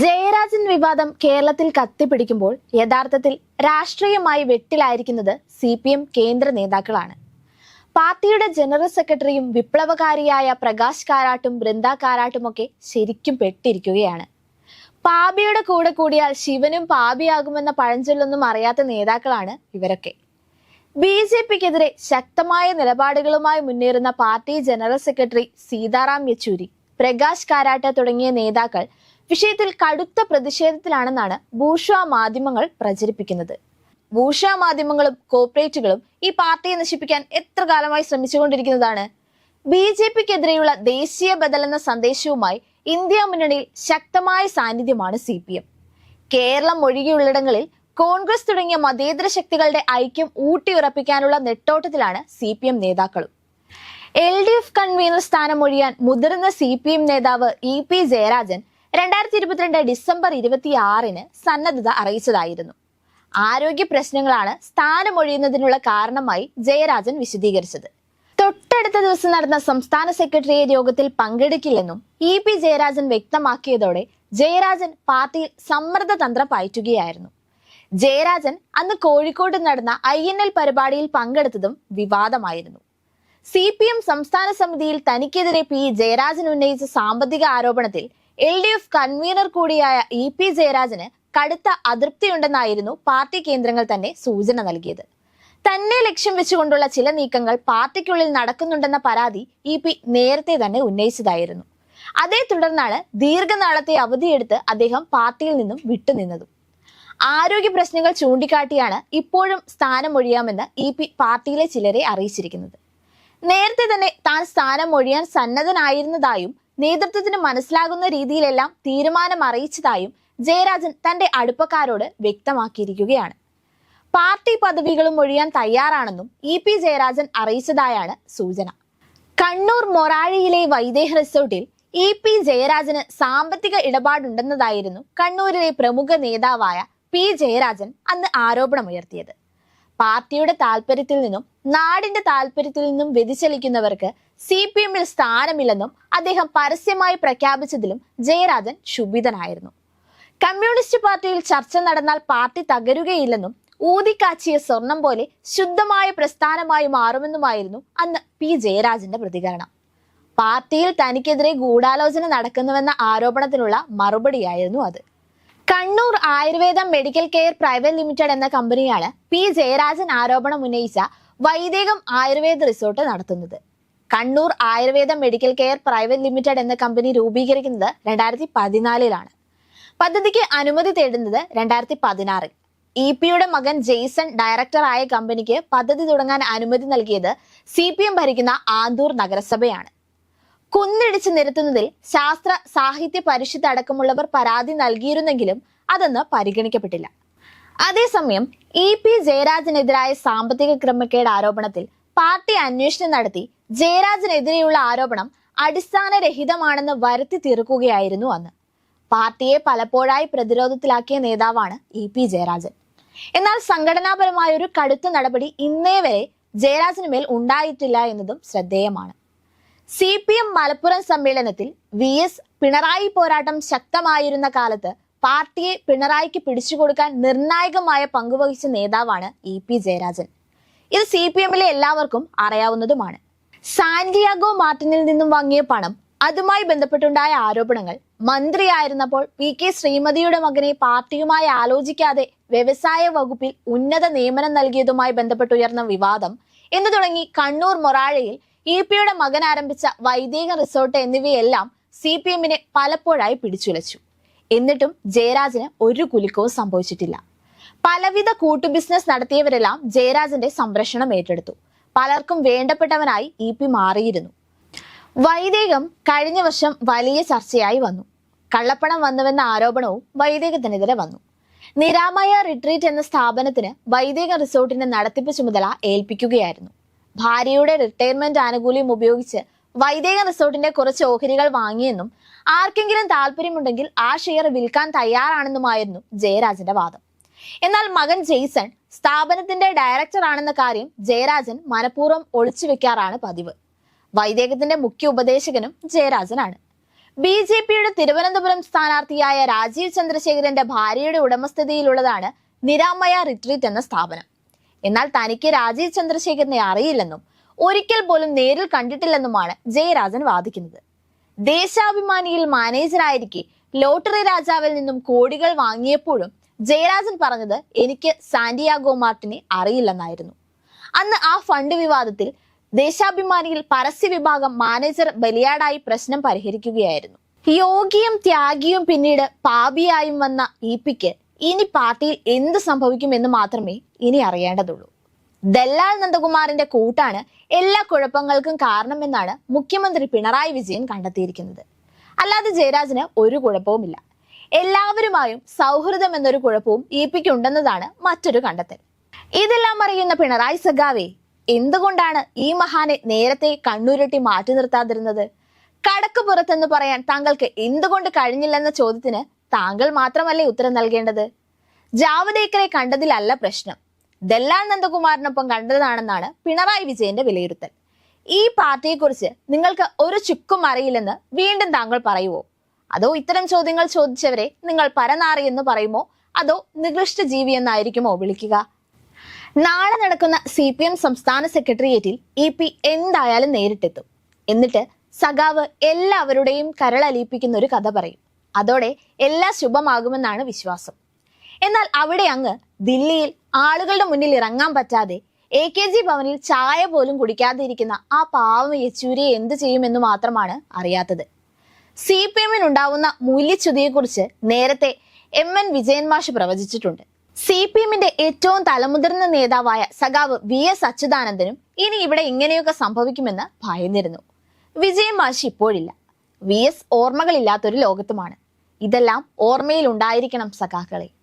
ജയരാജൻ വിവാദം കേരളത്തിൽ കത്തിപ്പിടിക്കുമ്പോൾ യഥാർത്ഥത്തിൽ രാഷ്ട്രീയമായി വെട്ടിലായിരിക്കുന്നത് സി പി എം കേന്ദ്ര നേതാക്കളാണ്. പാർട്ടിയുടെ ജനറൽ സെക്രട്ടറിയും വിപ്ലവകാരിയായ പ്രകാശ് കാരാട്ടും ബൃന്ദ കാരാട്ടുമൊക്കെ ശരിക്കും പെട്ടിരിക്കുകയാണ്. പാപിയുടെ കൂടെ കൂടിയാൽ ശിവനും പാപിയാകുമെന്ന പഴഞ്ചൊല്ലൊന്നും അറിയാത്ത നേതാക്കളാണ് ഇവരൊക്കെ. ബി ജെ പിക്കെതിരെ ശക്തമായ നിലപാടുകളുമായി മുന്നേറുന്ന party general secretary Sitaram Yechury Prakash Karat തുടങ്ങിയ നേതാക്കൾ വിഷയത്തിൽ കടുത്ത പ്രതിഷേധത്തിലാണെന്നാണ് ബൂഷ മാധ്യമങ്ങൾ പ്രചരിപ്പിക്കുന്നത്. ബൂഷ മാധ്യമങ്ങളും കോർപ്പറേറ്റുകളും ഈ പാർട്ടിയെ നശിപ്പിക്കാൻ എത്ര കാലമായി ശ്രമിച്ചുകൊണ്ടിരിക്കുന്നതാണ്? ബി ജെ പിക്കെതിരെയുള്ള ദേശീയ ബദൽ എന്ന സന്ദേശവുമായി ഇന്ത്യ മുന്നണിയിൽ ശക്തമായ സാന്നിധ്യമാണ് സി പി എം. കേരളം ഒഴികെയുള്ളിടങ്ങളിൽ കോൺഗ്രസ് തുടങ്ങിയ മതേതര ശക്തികളുടെ ഐക്യം ഊട്ടിയുറപ്പിക്കാനുള്ള നെട്ടോട്ടത്തിലാണ് സി പി എം നേതാക്കളും. എൽ ഡി എഫ് കൺവീനർ സ്ഥാനം ഒഴിയാൻ മുതിർന്ന സി പി എം നേതാവ് ഇ പി ജയരാജൻ രണ്ടായിരത്തി ഇരുപത്തിരണ്ട് ഡിസംബർ ഇരുപത്തിയാറിന് സന്നദ്ധത അറിയിച്ചതായിരുന്നു. ആരോഗ്യ പ്രശ്നങ്ങളാണ് സ്ഥാനമൊഴിയുന്നതിനുള്ള കാരണമായി ജയരാജൻ വിശദീകരിച്ചത്. തൊട്ടടുത്ത ദിവസം നടന്ന സംസ്ഥാന സെക്രട്ടേറിയറ്റ് യോഗത്തിൽ പങ്കെടുക്കില്ലെന്നും ഇ പി ജയരാജൻ വ്യക്തമാക്കിയതോടെ ജയരാജൻ പാർട്ടിയിൽ സമ്മർദ്ദ തന്ത്രം പയറ്റുകയായിരുന്നു. ജയരാജൻ അന്ന് കോഴിക്കോട് നടന്ന ഐ എൻ എൽ പരിപാടിയിൽ പങ്കെടുത്തതും വിവാദമായിരുന്നു. സി പി എം സംസ്ഥാന സമിതിയിൽ തനിക്കെതിരെ പി ജയരാജൻ ഉന്നയിച്ച സാമ്പത്തിക ആരോപണത്തിൽ എൽ ഡി എഫ് കൺവീനർ കൂടിയായ ഇ പി ജയരാജന് കടുത്ത അതൃപ്തിയുണ്ടെന്നായിരുന്നു പാർട്ടി കേന്ദ്രങ്ങൾ തന്നെ സൂചന നൽകിയത്. തന്നെ ലക്ഷ്യം വെച്ചുകൊണ്ടുള്ള ചില നീക്കങ്ങൾ പാർട്ടിക്കുള്ളിൽ നടക്കുന്നുണ്ടെന്ന പരാതി ഇ പി നേരത്തെ തന്നെ ഉന്നയിച്ചതായിരുന്നു. അതേ തുടർന്നാണ് ദീർഘനാളത്തെ അവധിയെടുത്ത് അദ്ദേഹം പാർട്ടിയിൽ നിന്നും വിട്ടുനിന്നതും. ആരോഗ്യ പ്രശ്നങ്ങൾ ചൂണ്ടിക്കാട്ടിയാണ് ഇപ്പോഴും സ്ഥാനമൊഴിയാമെന്ന് ഇ പി പാർട്ടിയിലെ ചിലരെ അറിയിച്ചിരിക്കുന്നത്. നേരത്തെ തന്നെ താൻ സ്ഥാനം ഒഴിയാൻ സന്നദ്ധനായിരുന്നതായും നേതൃത്വത്തിന് മനസ്സിലാകുന്ന രീതിയിലെല്ലാം തീരുമാനം അറിയിച്ചതായും ജയരാജൻ തന്റെ അടുപ്പക്കാരോട് വ്യക്തമാക്കിയിരിക്കുകയാണ്. പാർട്ടി പദവികളും ഒഴിയാൻ തയ്യാറാണെന്നും ഇ പി ജയരാജൻ അറിയിച്ചതായാണ് സൂചന. കണ്ണൂർ മൊറാഴിയിലെ വൈദേഹ റിസോർട്ടിൽ ഇ പി ജയരാജന് സാമ്പത്തിക ഇടപാടുണ്ടെന്നതായിരുന്നു കണ്ണൂരിലെ പ്രമുഖ നേതാവായ പി ജയരാജൻ അന്ന് ആരോപണമുയർത്തിയത്. പാർട്ടിയുടെ താല്പര്യത്തിൽ നിന്നും നാടിന്റെ താല്പര്യത്തിൽ നിന്നും വ്യതിചലിക്കുന്നവർക്ക് സി പി എമ്മിൽ സ്ഥാനമില്ലെന്നും അദ്ദേഹം പരസ്യമായി പ്രഖ്യാപിച്ചതിലും ജയരാജൻ ക്ഷുഭിതനായിരുന്നു. കമ്മ്യൂണിസ്റ്റ് പാർട്ടിയിൽ ചർച്ച നടന്നാൽ പാർട്ടി തകരുകയില്ലെന്നും ഊതിക്കാച്ചിയ സ്വർണം പോലെ ശുദ്ധമായ പ്രസ്ഥാനമായി മാറുമെന്നുമായിരുന്നു അന്ന് പി ജയരാജന്റെ പ്രതികരണം. പാർട്ടിയിൽ തനിക്കെതിരെ ഗൂഢാലോചന നടക്കുന്നുവെന്ന ആരോപണത്തിനുള്ള മറുപടിയായിരുന്നു അത്. Kannur Ayurveda medical care private limited എന്ന കമ്പനിയാണ് പി ജയരാജൻ ആരോപണം ഉന്നയിച്ച വൈദേകം ആയുർവേദ റിസോർട്ട് നടത്തുന്നത്. Kannur Ayurveda medical care private limited എന്ന കമ്പനി രൂപീകരിക്കുന്നത് രണ്ടായിരത്തി പതിനാലിലാണ് പദ്ധതിക്ക് അനുമതി തേടുന്നത് രണ്ടായിരത്തി പതിനാറിൽ ഇ പിയുടെ മകൻ ജെയ്സൺ ഡയറക്ടറായ കമ്പനിക്ക് പദ്ധതി തുടങ്ങാൻ അനുമതി നൽകിയത് സി ഭരിക്കുന്ന ആന്തൂർ നഗരസഭയാണ്. കുന്നിടിച്ച് നിരത്തുന്നതിൽ ശാസ്ത്ര സാഹിത്യ പരിഷത്ത് അടക്കമുള്ളവർ പരാതി നൽകിയിരുന്നെങ്കിലും അതൊന്ന് പരിഗണിക്കപ്പെട്ടില്ല. അതേസമയം ഇ പി ജയരാജനെതിരായ സാമ്പത്തിക ക്രമക്കേട് ആരോപണത്തിൽ പാർട്ടി അന്വേഷണം നടത്തി ജയരാജനെതിരെയുള്ള ആരോപണം അടിസ്ഥാനരഹിതമാണെന്ന് വരുത്തി തീർക്കുകയായിരുന്നു അന്ന്. പാർട്ടിയെ പലപ്പോഴായി പ്രതിരോധത്തിലാക്കിയ നേതാവാണ് ഇ പി ജയരാജൻ. എന്നാൽ സംഘടനാപരമായ ഒരു കടുത്ത നടപടി ഇന്നേ വരെ ജയരാജന് മേൽ ഉണ്ടായിട്ടില്ല എന്നതും ശ്രദ്ധേയമാണ്. സി പി എം മലപ്പുറം സമ്മേളനത്തിൽ വി എസ് പിണറായി പോരാട്ടം ശക്തമായിരുന്ന കാലത്ത് പാർട്ടിയെ പിണറായിക്ക് പിടിച്ചുകൊടുക്കാൻ നിർണായകമായ പങ്കുവഹിച്ച നേതാവാണ് ഇ പി ജയരാജൻ. ഇത് സി പി എമ്മിലെ എല്ലാവർക്കും അറിയാവുന്നതുമാണ്. സാന്റിയാഗോ മാർട്ടിനിൽ നിന്നും വാങ്ങിയ പണം അതുമായി ബന്ധപ്പെട്ടുണ്ടായ ആരോപണങ്ങൾ മന്ത്രിയായിരുന്നപ്പോൾ പി കെ ശ്രീമതിയുടെ മകനെ പാർട്ടിയുമായി ആലോചിക്കാതെ വ്യവസായ വകുപ്പിൽ ഉന്നത നിയമനം നൽകിയതുമായി ബന്ധപ്പെട്ടുയർന്ന വിവാദം എന്ന് തുടങ്ങി കണ്ണൂർ മൊറാഴയിൽ ഇ പിയുടെ മകൻ ആരംഭിച്ച വൈദിക റിസോർട്ട് എന്നിവയെല്ലാം സി പി എമ്മിനെ പലപ്പോഴായി പിടിച്ചുലച്ചു. എന്നിട്ടും ജയരാജന് ഒരു കുലുക്കവും സംഭവിച്ചിട്ടില്ല. പലവിധ കൂട്ടു ബിസിനസ് നടത്തിയവരെല്ലാം ജയരാജന്റെ സംരക്ഷണം ഏറ്റെടുത്തു. പലർക്കും വേണ്ടപ്പെട്ടവനായി ഇ പി മാറിയിരുന്നു. വൈദികം കഴിഞ്ഞ വർഷം വലിയ ചർച്ചയായി വന്നു. കള്ളപ്പണം വന്നുവെന്ന ആരോപണവും വൈദികത്തിനെതിരെ വന്നു. നിരാമയ റിട്രീറ്റ് എന്ന സ്ഥാപനത്തിന് വൈദിക റിസോർട്ടിന്റെ നടത്തിപ്പ് ചുമതല ഏൽപ്പിക്കുകയായിരുന്നു. ഭാര്യയുടെ റിട്ടയർമെന്റ് ആനുകൂല്യം ഉപയോഗിച്ച് വൈദേക റിസോർട്ടിന്റെ കുറച്ച് ഓഹരികൾ വാങ്ങിയെന്നും ആർക്കെങ്കിലും താല്പര്യമുണ്ടെങ്കിൽ ആ ഷെയർ വിൽക്കാൻ തയ്യാറാണെന്നുമായിരുന്നു ജയരാജന്റെ വാദം. എന്നാൽ മകൻ ജെയ്സൺ സ്ഥാപനത്തിന്റെ ഡയറക്ടർ ആണെന്ന കാര്യം ജയരാജൻ മനഃപൂർവം ഒളിച്ചു വെക്കാറാണ് പതിവ്. വൈദേകത്തിന്റെ മുഖ്യ ഉപദേശകനും ജയരാജനാണ്. ബി ജെ പിയുടെ തിരുവനന്തപുരം സ്ഥാനാർത്ഥിയായ രാജീവ് ചന്ദ്രശേഖരന്റെ ഭാര്യയുടെ ഉടമസ്ഥതയിലുള്ളതാണ് നിരാമയ റിട്രീറ്റ് എന്ന സ്ഥാപനം. എന്നാൽ തനിക്ക് രാജീവ് ചന്ദ്രശേഖരനെ അറിയില്ലെന്നും ഒരിക്കൽ പോലും നേരിൽ കണ്ടിട്ടില്ലെന്നുമാണ് ജയരാജൻ വാദിക്കുന്നത്. ദേശാഭിമാനിയിൽ മാനേജറായിരിക്കെ ലോട്ടറി രാജാവിൽ നിന്നും കോടികൾ വാങ്ങിയപ്പോഴും ജയരാജൻ പറഞ്ഞത് എനിക്ക് സാന്റിയാഗോ മാർട്ടിനെ അറിയില്ലെന്നായിരുന്നു. അന്ന് ആ ഫണ്ട് വിവാദത്തിൽ ദേശാഭിമാനിയിൽ പരസ്യ വിഭാഗം മാനേജർ ബലിയാടായി പ്രശ്നം പരിഹരിക്കുകയായിരുന്നു. യോഗിയും ത്യാഗിയും പിന്നീട് പാപിയായും വന്ന ഇ പിക്ക് ഇനി പാർട്ടിയിൽ എന്ത് സംഭവിക്കുമെന്ന് മാത്രമേ ഇനി അറിയേണ്ടതുള്ളൂ. ദല്ലാൽ നന്ദകുമാറിന്റെ കൂട്ടാണ് എല്ലാ കുഴപ്പങ്ങൾക്കും കാരണമെന്നാണ് മുഖ്യമന്ത്രി പിണറായി വിജയൻ കണ്ടെത്തിയിരിക്കുന്നത്. അല്ലാതെ ജയരാജന് ഒരു കുഴപ്പവുമില്ല. എല്ലാവരുമായും സൗഹൃദം എന്നൊരു കുഴപ്പവും ഇ പിക്ക് ഉണ്ടെന്നതാണ് മറ്റൊരു കണ്ടെത്തൽ. ഇതെല്ലാം അറിയുന്ന പിണറായി സഖാവേ എന്തുകൊണ്ടാണ് ഈ മഹാനെ നേരത്തെ കണ്ണുരുട്ടി മാറ്റി നിർത്താതിരുന്നത്? കടക്ക് പുറത്തെന്ന് പറയാൻ താങ്കൾക്ക് എന്തുകൊണ്ട് കഴിഞ്ഞില്ലെന്ന ചോദ്യത്തിന് താങ്കൾ മാത്രമല്ലേ ഉത്തരം നൽകേണ്ടത്? ജാവദേക്കറെ കണ്ടതിലല്ല പ്രശ്നം. ദല്ലാൽ നന്ദകുമാറിനൊപ്പം കണ്ടതാണെന്നാണ് പിണറായി വിജയന്റെ വിലയിരുത്തൽ. ഈ പാർട്ടിയെക്കുറിച്ച് നിങ്ങൾക്ക് ഒരു ചുക്കും അറിയില്ലെന്ന് വീണ്ടും താങ്കൾ പറയുവോ? അതോ ഇത്തരം ചോദ്യങ്ങൾ ചോദിച്ചവരെ നിങ്ങൾ പരനാറി എന്ന് പറയുമോ? അതോ നികൃഷ്ട ജീവി എന്നായിരിക്കുമോ വിളിക്കുക? നാളെ നടക്കുന്ന സി പി എം സംസ്ഥാന സെക്രട്ടേറിയറ്റിൽ ഇ പി എന്തായാലും നേരിട്ടെത്തും. എന്നിട്ട് സഖാവ് എല്ലാവരുടെയും കരളലിയിപ്പിക്കുന്ന ഒരു കഥ പറയും. അതോടെ എല്ലാം ശുഭമാകുമെന്നാണ് വിശ്വാസം. എന്നാൽ അവിടെ അങ്ങ് ദില്ലിയിൽ ആളുകളുടെ മുന്നിൽ ഇറങ്ങാൻ പറ്റാതെ എ കെ ജി ഭവനിൽ ചായ പോലും കുടിക്കാതിരിക്കുന്ന ആ പാവം യെച്ചൂരിയെ എന്ത് ചെയ്യുമെന്ന് മാത്രമാണ് അറിയാത്തത്. സി പി എമ്മിനുണ്ടാവുന്ന മൂല്യച്യുതിയെക്കുറിച്ച് നേരത്തെ എം എൻ വിജയൻ മാഷ് പ്രവചിച്ചിട്ടുണ്ട്. സി പി എമ്മിന്റെ ഏറ്റവും തലമുതിർന്ന നേതാവായ സഖാവ് വി എസ് അച്യുതാനന്ദനും ഇനി ഇവിടെ ഇങ്ങനെയൊക്കെ സംഭവിക്കുമെന്ന് ഭയന്നിരുന്നു. വിജയൻ മാഷ് ഇപ്പോഴില്ല. വി എസ് ഓർമ്മകളില്ലാത്തൊരു ലോകത്തുമാണ്. ഇതെല്ലാം ഓർമ്മയിൽ ഉണ്ടായിരിക്കണം സഖാക്കളെ.